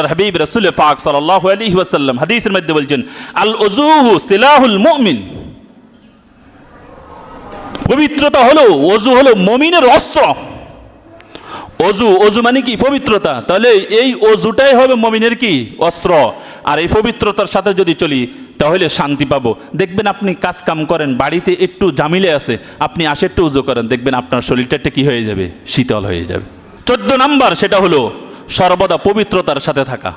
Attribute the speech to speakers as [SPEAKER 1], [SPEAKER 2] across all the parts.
[SPEAKER 1] আল্লাহর হাবিব রাসূল পাক সাল্লাল্লাহু আলাইহি ওয়াসাল্লাম, হাদিসের মধ্যে বলছেন আল উজুহু সিলাহুল মুমিন। পবিত্রতা হলো অজু হলো মমিনের অস্ত্র। অজু অজু মানে কি? পবিত্রতা। তাহলে এই অজুটাই হবে মমিনের কি? অস্ত্র। আর এই পবিত্রতার সাথে যদি চলি, তাহলে শান্তি পাবো। দেখবেন আপনি কাজ কাম করেন, বাড়িতে একটু জামিলে আছে, আপনি আসে একটু উজু করেন, দেখবেন আপনার শরীরটা কি হয়ে যাবে? শীতল হয়ে যাবে। চোদ্দ নাম্বার সেটা হলো সর্বদা পবিত্রতার সাথে থাকা।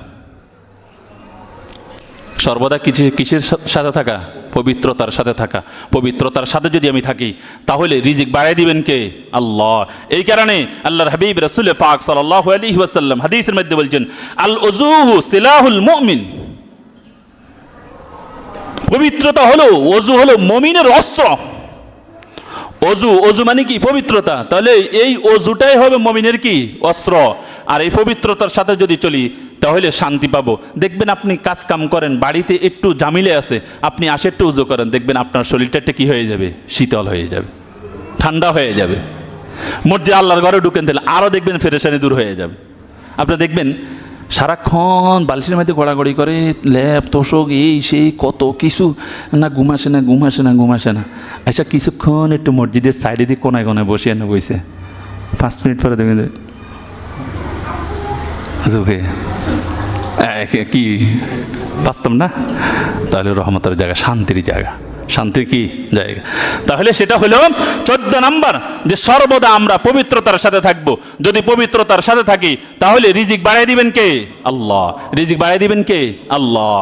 [SPEAKER 1] সর্বদা কিছু কিসের সাথে থাকা? পবিত্রতার সাথে থাকা। পবিত্রতার সাথে যদি আমি থাকি, তাহলে রিজিক বাড়াই দিবেন কে? আল্লাহ। এই কারণে আল্লাহর হাবিব রসুল পাক সাল্লাহ আলী ওয়াসাল্লাম হাদিসের মধ্যে বলছেন আল ওজুহু সিলাহুল মুমিন। পবিত্রতা হলো অজু হলো মমিনের অস্ত্র। অজু অজু মানে কি? পবিত্রতা। তাহলে এই অজুটাই হবে মমিনের কি? অস্ত্র। আর এই পবিত্রতার সাথে যদি চলি, তাহলে শান্তি পাবো। দেখবেন আপনি কাজ কাম করেন, বাড়িতে একটু জামিলে আছে, আপনি আসে একটু উজু করেন, দেখবেন আপনার শরীরটা একটা কি হয়ে যাবে, শীতল হয়ে যাবে, ঠান্ডা হয়ে যাবে। মসজিদ আল্লাহর ঘরে ঢুকেন তাহলে আরও দেখবেন ফেরেশানি দূর হয়ে যাবে। আপনি দেখবেন সারাক্ষণ বালিশের মধ্যে গড়াগড়ি করে ল্যাপ তোষক এই সেই কত কিছু। না ঘুম আসে না ঘুম আসে না ঘুম আসে না। আচ্ছা কিছুক্ষণ একটু মসজিদের সাইডে দিয়ে কোনায় কোনায় বসে এনে বসে পাঁচ মিনিট পরে দেখবেন যে, কি? বাস্তব না? তাহলে রহমতের জায়গা শান্তির জায়গা। শান্তির কি জায়গা? তাহলে সেটা হলো চোদ্দ নাম্বার যে সর্বদা আমরা পবিত্রতার সাথে থাকব। যদি পবিত্রতার সাথে থাকি, তাহলে রিজিক বাড়াই দিবেন কে? আল্লাহ। রিজিক বাড়াই দিবেন কে? আল্লাহ।